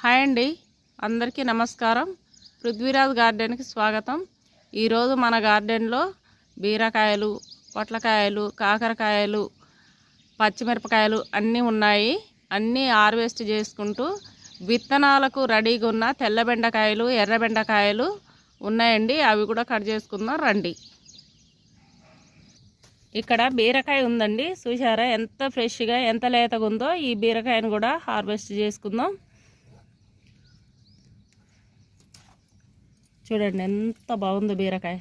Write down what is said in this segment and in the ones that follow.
Hi అండి. అందరికీ నమస్కారం. పృథ్వీరాజ్ గార్డెన్కి స్వాగతం. ఈరోజు మన గార్డెన్లో బీరకాయలు పొట్లకాయలు కాకరకాయలు పచ్చిమిరపకాయలు అన్నీ ఉన్నాయి. అన్నీ హార్వెస్ట్ చేసుకుంటూ విత్తనాలకు రెడీగా ఉన్న తెల్ల బెండకాయలు ఎర్ర బెండకాయలు ఉన్నాయండి. అవి కూడా కట్ చేసుకుందాం రండి. ఇక్కడ బీరకాయ ఉందండి. చూసారా ఎంత ఫ్రెష్గా ఎంత లేతగా ఉందో ఈ బీరకాయను కూడా హార్వెస్ట్ చేసుకుందాం. చూడండి ఎంత బాగుందో బీరకాయ.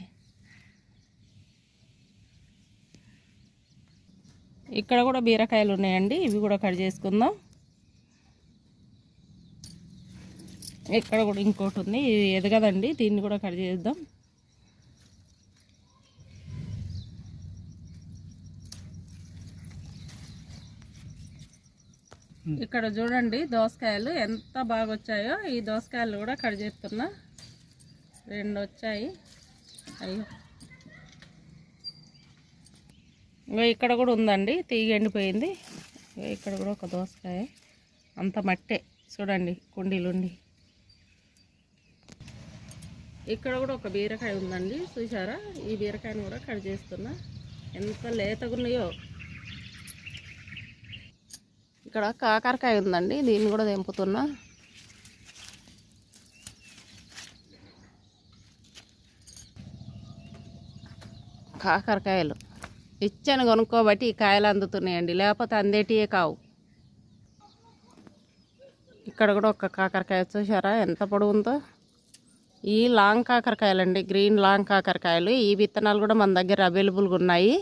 ఇక్కడ కూడా బీరకాయలు ఉన్నాయండి ఇవి కూడా కట్ చేసుకుందాం. ఇక్కడ కూడా ఇంకోటి ఉంది ఇది ఎదగదండి దీన్ని కూడా కట్ చేద్దాం. ఇక్కడ చూడండి దోసకాయలు ఎంత బాగా వచ్చాయో ఈ దోసకాయలు కూడా కట్ చేస్తున్నా. రెండు వచ్చాయి అయ్యో. ఇంకా ఇక్కడ కూడా ఉందండి తీగ ఎండిపోయింది. ఇక్కడ కూడా ఒక దోసకాయ. అంత మట్టే చూడండి కుండీలుండి. ఇక్కడ కూడా ఒక బీరకాయ ఉందండి చూసారా ఈ బీరకాయను కూడా కట్ చేస్తున్నా. ఎంత లేతగా ఉన్నాయో ఇక్కడ కాకరకాయ ఉందండి దీన్ని కూడా తెంపుతున్నా. కాకరకాయలు. ఇచ్చాను కొనుక్కోబట్టి ఈ కాయలు అందుతున్నాయండి. లేకపోతే అందేటియే కావు. ఇక్కడ కూడా ఒక కాకరకాయ చూసారా ఎంత పొడవు ఉందో ఈ లాంగ్ కాకరకాయలండి. గ్రీన్ లాంగ్ కాకరకాయలు. ఈ విత్తనాలు కూడా మన దగ్గర అవైలబుల్గా ఉన్నాయి.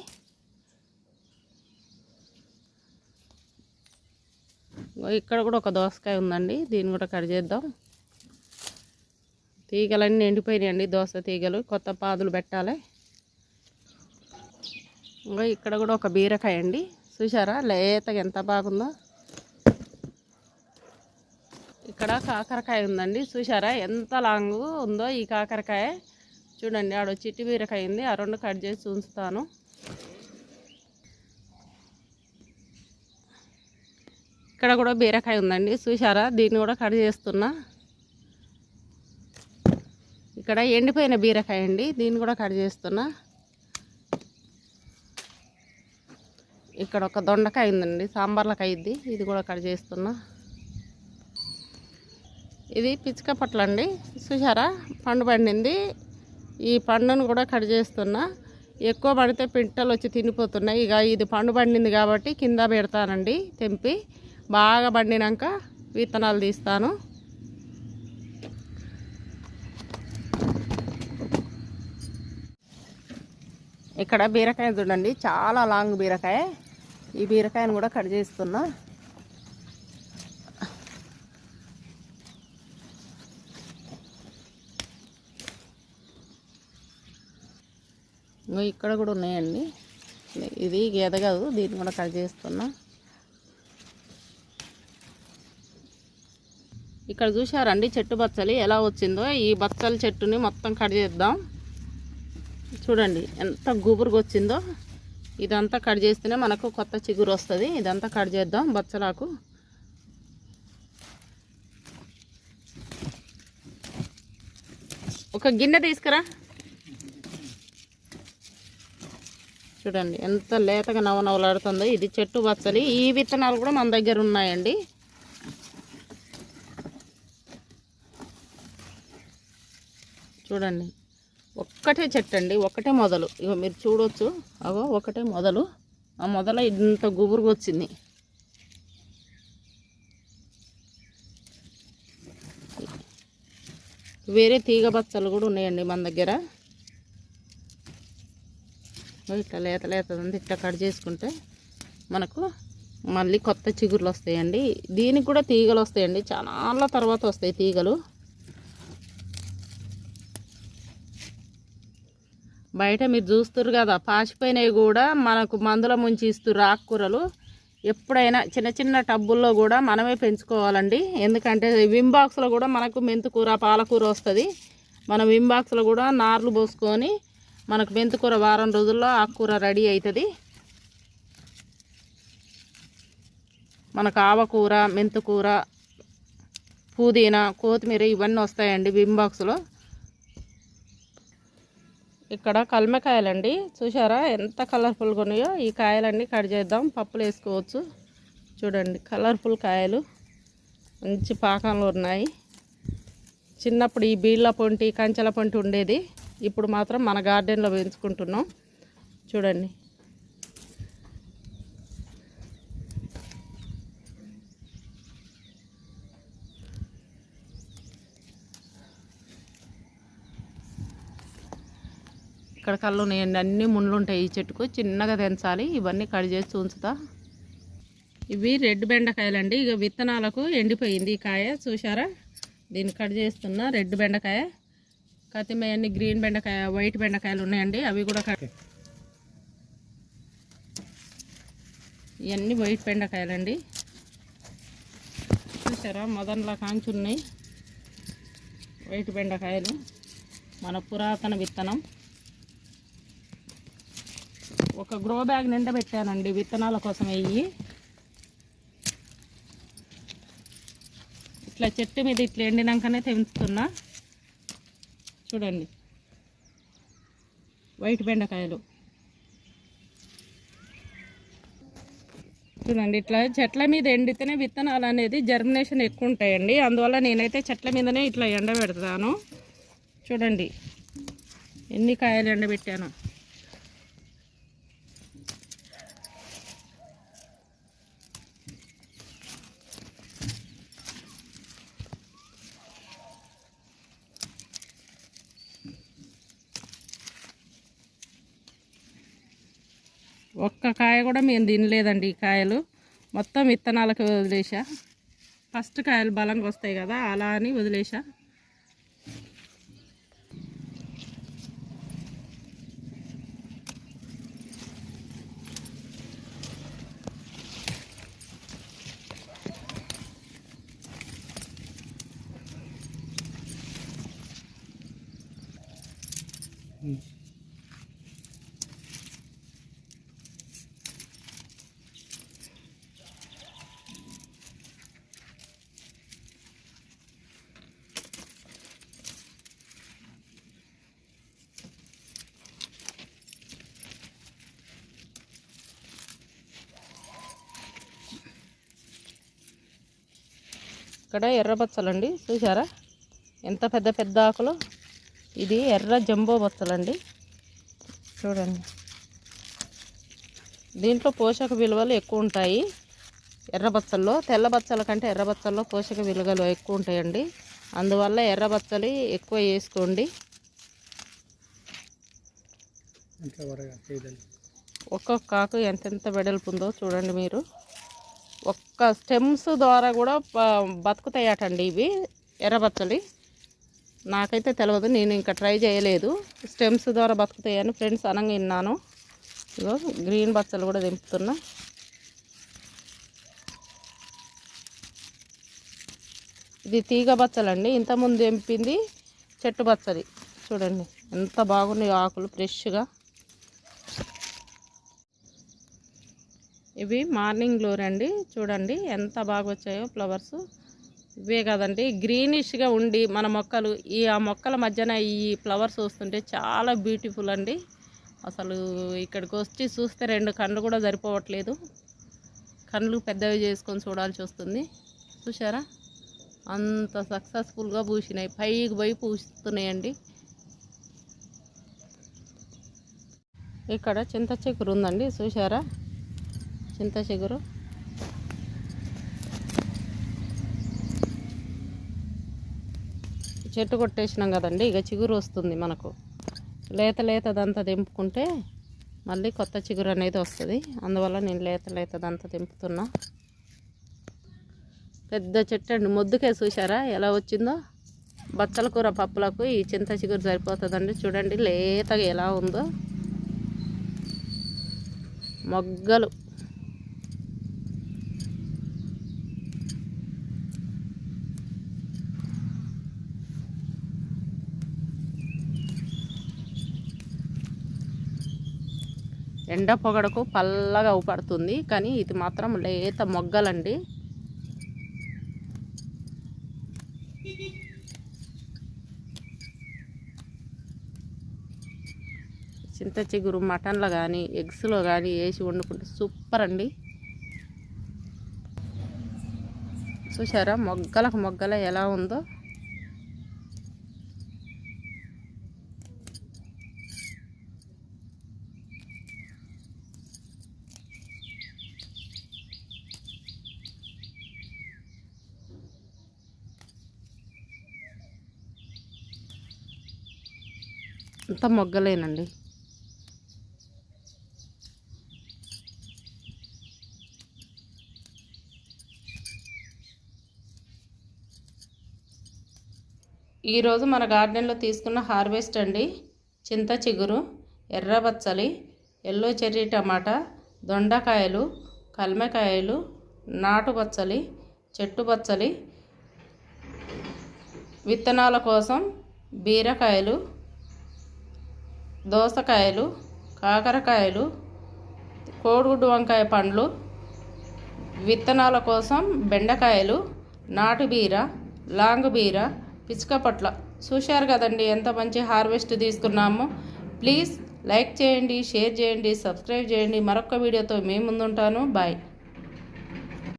ఇక్కడ కూడా ఒక దోసకాయ ఉందండి. దీన్ని కూడా కట్ చేద్దాం. తీగలన్నీ ఎండిపోయినాయండి దోస తీగలు. కొత్త పాదులు పెట్టాలి. ఇంకో ఇక్కడ కూడా ఒక బీరకాయ అండి. చూసారా లేతగా ఎంత బాగుందో. ఇక్కడ కాకరకాయ ఉందండి. చూసారా ఎంత లాంగ్ ఉందో ఈ కాకరకాయ. చూడండి ఆడ చిట్టి బీరకాయ ఉంది. ఆ రెండు కట్ చేసి ఉంచుతాను. ఇక్కడ కూడా బీరకాయ ఉందండి. చూసారా దీన్ని కూడా కట్ చేస్తున్నా. ఇక్కడ ఎండిపోయిన బీరకాయ అండి. దీన్ని కూడా కట్ చేస్తున్నా. ఇక్కడ ఒక దొండకాయ ఉందండి సాంబార్లకు అయింది ఇది కూడా కట్ చేస్తున్నా. ఇది పిచ్చుక పట్ల అండి. చూసారా పండు పండింది. ఈ పండును కూడా కట్ చేస్తున్నా. ఎక్కువ పడితే పిట్టలు వచ్చి తినిపోతున్నాయి. ఇక ఇది పండు పండింది కాబట్టి కింద పెడతానండి తెంపి. బాగా పండినాక విత్తనాలు తీస్తాను. ఇక్కడ బీరకాయ చూడండి చాలా లాంగ్ బీరకాయ. ఈ బీరకాయను కూడా కట్ చేస్తున్నా. ఇక్కడ కూడా ఉన్నాయండి. ఇది గేద కాదు దీన్ని కూడా కట్ చేస్తున్నా. ఇక్కడ చూసారండి చెట్టు బచ్చలి ఎలా వచ్చిందో. ఈ బచ్చల చెట్టుని మొత్తం కట్ చేద్దాం. చూడండి ఎంత గుబురుగా వచ్చిందో. ఇదంతా కట్ చేస్తేనే మనకు కొత్త చిగురు వస్తుంది. ఇదంతా కట్ చేద్దాం. బచ్చలాకు. ఒక గిన్నె తీసుకురా. చూడండి ఎంత లేతగా నవనవలాడుతుందో ఇది చెట్టు బచ్చలి. ఈ విత్తనాలు కూడా మన దగ్గర ఉన్నాయండి. చూడండి ఒక్కటే చెట్టు అండి ఒకటే మొదలు. ఇగో మీరు చూడొచ్చు. అగో ఒకటే మొదలు. ఆ మొదల ఇంత గుబురుగా వచ్చింది. వేరే తీగ బచ్చలు కూడా ఉన్నాయండి మన దగ్గర. ఇట్లా లేత లేత ఉంది ఇట్లా కట్ చేసుకుంటే మనకు మళ్ళీ కొత్త చిగుర్లు వస్తాయండి. దీనికి కూడా తీగలు వస్తాయండి. చాలా తర్వాత వస్తాయి తీగలు. బయట మీరు చూస్తారు కదా పాసిపోయినవి కూడా మనకు మందుల ముంచి ఇస్తారు ఆకుకూరలు ఎప్పుడైనా చిన్న చిన్న టబ్బుల్లో కూడా మనమే పెంచుకోవాలండి. ఎందుకంటే విమ్ బాక్స్లో కూడా మనకు మెంతుకూర పాలకూర వస్తుంది. మనం విమ్ బాక్స్లో కూడా నార్లు పోసుకొని మనకు మెంతుకూర వారం రోజుల్లో ఆకుకూర రెడీ అవుతుంది మనకు ఆవకూర మెంతుకూర పుదీనా కొత్తిమీర ఇవన్నీ వస్తాయండి విమ్ బాక్స్లో. ఇక్కడ కల్మకాయలండి. చూసారా ఎంత కలర్ఫుల్గా ఉన్నాయో? ఈ కాయలన్నీ కట్ చేద్దాం. పప్పులు వేసుకోవచ్చు. చూడండి కలర్ఫుల్ కాయలు. మంచి పాకంలో ఉన్నాయి. చిన్నప్పుడు ఈ బీళ్ళ పొంటి కంచెల పొంటి ఉండేది. ఇప్పుడు మాత్రం మన గార్డెన్లో పెంచుకుంటున్నాం చూడండి ఇక్కడ కళ్ళు ఉన్నాయండి. అన్ని ముళ్ళు ఉంటాయి ఈ చెట్టుకు. చిన్నగా తెంచాలి ఇవన్నీ కట్ చేసి ఉంచుతా. ఇవి రెడ్ బెండకాయలండి. ఇక విత్తనాలకు ఎండిపోయింది ఈ కాయ. చూసారా దీన్ని కట్ చేస్తున్నా రెడ్ బెండకాయ. కతిమ అన్ని గ్రీన్ బెండకాయ వైట్ బెండకాయలు ఉన్నాయండి. అవి కూడా కట్ ఇవన్నీ వైట్ బెండకాయలండి. చూసారా మొదన్లా కాంచి ఉన్నాయి వైట్ బెండకాయలు. మన పురాతన విత్తనం. ఒక గ్రో బ్యాగ్ నిండా పెట్టానండి విత్తనాల కోసం వెయ్యి. ఇట్లా చెట్టు మీద ఇట్లా ఎండినాకనే తెంచుతున్నా. చూడండి. వైట్ బెండకాయలు. చూడండి ఇట్లా చెట్ల మీద ఎండితేనే విత్తనాలు అనేది జర్మినేషన్ ఎక్కువ ఉంటాయండి. అందువల్ల నేనైతే చెట్ల మీదనే ఇట్లా ఎండబెడతాను. చూడండి ఎన్ని కాయలు ఎండబెట్టాను. ఒక్క కాయ కూడా మేము తినలేదండి ఈ కాయలు. మొత్తం విత్తనాలకు వదిలేసా ఫస్ట్ కాయలు బలంగా వస్తాయి కదా అలా అని వదిలేసా ఇక్కడ ఎర్ర బచ్చలండి చూసారా ఎంత పెద్ద పెద్ద ఆకులు? ఇది ఎర్ర జంబో బచ్చలండి. చూడండి. దీంట్లో పోషక విలువలు ఎక్కువ ఉంటాయి. ఎర్ర బచ్చల్లో తెల్ల బచ్చల కంటే ఎర్ర బచ్చల్లో పోషక విలువలు ఎక్కువ ఉంటాయండి. అందువల్ల ఎర్ర బచ్చలి ఎక్కువ వేసుకోండి. ఒక్కొక్క ఆకు ఎంతెంత వెడల్పు ఉందో చూడండి మీరు. ఒక్క స్టెమ్స్ ద్వారా కూడా బతుకుతాయటండి ఇవి ఎర్రబచ్చలి నాకైతే తెలియదు నేను ఇంకా ట్రై చేయలేదు. స్టెమ్స్ ద్వారా బతుకుతాయని ఫ్రెండ్స్ అనంగా విన్నాను. ఇగో గ్రీన్ బచ్చలు కూడా దింపుతున్నా ఇది తీగ బచ్చలండి ఇంతకుముందు తెంపింది చెట్టు బచ్చలి చూడండి ఎంత బాగున్నాయి ఆకులు ఫ్రెష్గా. ఇవి మార్నింగ్ గ్లోర్ అండి చూడండి ఎంత బాగా వచ్చాయో ఫ్లవర్స్. ఇవే కదండి గ్రీనిష్గా ఉండి మన మొక్కలు ఈ ఆ మొక్కల మధ్యన ఈ ఫ్లవర్స్ వస్తుంటే చాలా బ్యూటిఫుల్ అండి. అసలు ఇక్కడికి వచ్చి చూస్తే రెండు కళ్ళు కూడా సరిపోవట్లేదు. కళ్ళు పెద్దవి చేసుకొని చూడాల్సి వస్తుంది. చూసారా అంత సక్సెస్ఫుల్గా పూసినాయి. పైకి పోయి పూస్తున్నాయండి. ఇక్కడ చింత చిగురు ఉందండి. చూసారా చింత చిగురు చెట్టు కొట్టేసినాం కదండి ఇక చిగురు వస్తుంది మనకు. లేత లేతదంతా తెంపుకుంటే మళ్ళీ కొత్త చిగురు అనేది వస్తుంది. అందువల్ల నేను లేత లేతదంతా దింపుతున్నా పెద్ద చెట్టు అండి. మొద్దుకే చూసారా ఎలా వచ్చిందో? బచ్చల కూర పప్పులకు ఈ చింత చిగురు సరిపోతుందండి. చూడండి లేతగా ఎలా ఉందో. మొగ్గలు. ఎండ పొగడకు పల్లగా అవుపడుతుంది కానీ ఇది మాత్రం లేత మొగ్గలండి. చింత చిగురు మటన్లో కానీ ఎగ్స్లో కానీ వేసి వండుకుంటే సూపర్ అండి. చూసారా మొగ్గలకు మొగ్గల ఎలా ఉందో. అంత మొగ్గలేనండి. ఈరోజు మన గార్డెన్లో తీసుకున్న హార్వెస్ట్ అండి. చింత చిగురు ఎర్ర బచ్చలి ఎల్లో చెర్రీ టమాటా దొండకాయలు కల్మకాయలు నాటు బచ్చలి చెట్టు బచ్చలి విత్తనాల కోసం బీరకాయలు దోసకాయలు కాకరకాయలు కోడిగుడ్డు వంకాయ పండ్లు విత్తనాల కోసం బెండకాయలు నాటు బీర లాంగ్ బీర పిచ్చుకపట్ల చూశారు కదండి ఎంత మంచి హార్వెస్ట్ తీసుకున్నామో. ప్లీజ్ లైక్ చేయండి షేర్ చేయండి సబ్స్క్రైబ్ చేయండి. మరొక వీడియోతో మేము ముందుంటాను. బాయ్.